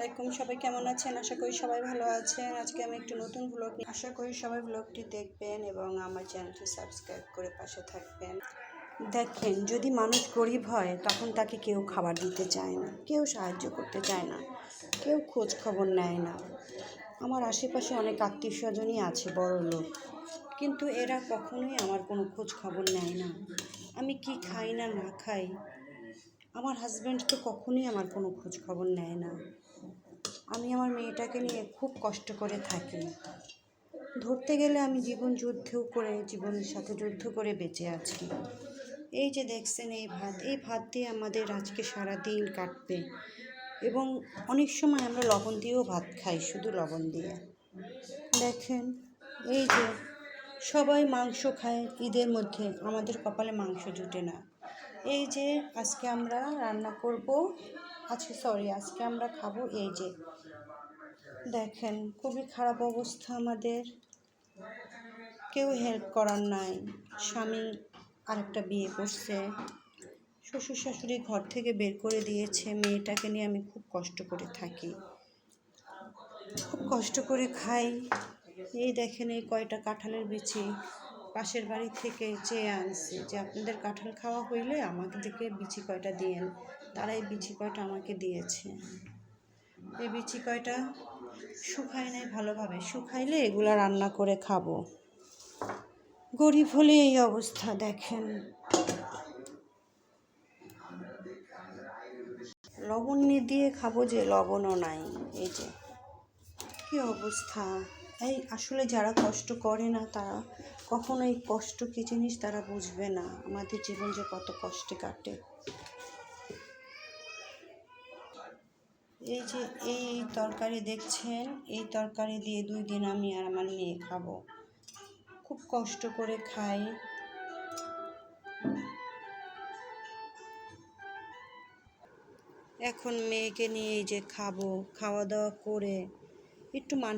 আলাইকুম, সবাই কেমন আছেন? আশা করি সবাই ভালো আছেন। আজকে আমি একটু নতুন ব্লগ আশা করি সবাই ব্লগটি দেখবেন এবং আমার চ্যানেলটি সাবস্ক্রাইব করে পাশে থাকবেন। দেখেন, যদি মানুষ গরিব হয়, তখন তাকে কেউ খাবার দিতে চায় না, কেউ সাহায্য করতে চায় না, কেউ খোঁজ খবর নেয় না। আমার আশেপাশে অনেক আত্মীয় স্বজনই আছে, বড় লোক। কিন্তু এরা কখনোই আমার কোনো খোঁজ খবর নেয় না। আমি কি খাই না না খাই? আমার হাজব্যান্ড তো কখনোই আমার কোনো খোঁজ খবর নেয় না। মেয়েটাকে নিয়ে খুব কষ্ট করে থাকি। ধরতে গেলে আমি জীবন যুদ্ধও করে, জীবনের সাথে যুদ্ধ করে বেঁচে আছি। এই যে দেখছেন এই ভাত এই ভাত দিয়ে আমাদের আজকে সারা দিন কাটবে। এবং অনেক সময় আমরা লবণ দিয়েও ভাত খাই, শুধু লবণ দিয়ে। দেখেন, এই যে সবাই মাংস খায় ঈদের মধ্যে, আমাদের কপালে মাংস জুটে না। এই যে আজকে আমরা রান্না করব আচ্ছা সরি আজকে আমরা খাব এই যে দেখেন, খুবই খারাপ অবস্থা আমাদের। কেউ হেল্প করার নাই। স্বামী আরেকটা বিয়ে করছে। শ্বশুর শাশুড়ি ঘর থেকে বের করে দিয়েছে। মেয়েটাকে নিয়ে আমি খুব কষ্ট করে থাকি। খুব কষ্ট করে খাই। এই দেখেন, এই কয়টা কাঁঠালের বিচি পাশের বাড়ি থেকে চেয়ে আনছে যে, আপনাদের কাঁঠাল খাওয়া হইলে আমাকে থেকে বিচি কয়টা দিয়েন? তারা এই বিচি কয়টা আমাকে দিয়েছে। এই বিচি শুকাই নাই ভালোভাবে। শুকাইলে এগুলা রান্না করে খাব। গরিব হলে এই অবস্থা, দেখেন। লবণ নিয়ে দিয়ে খাব যে লবণও নাই, এই যে। কি অবস্থা? এই আসলে যারা কষ্ট করে না, তারা কখনো এই কষ্ট কী জিনিস তারা বুঝবে না। আমাদের জীবন যে কত কষ্টে কাটে। এই যে এই তরকারি দেখছেন, এই তরকারি দিয়ে দুই দিন আমি আর আমার মেয়ে খাব। খুব কষ্ট করে খাই। এখন মেয়েকে নিয়ে যে খাব, খাওয়া দাওয়া করে একটু মান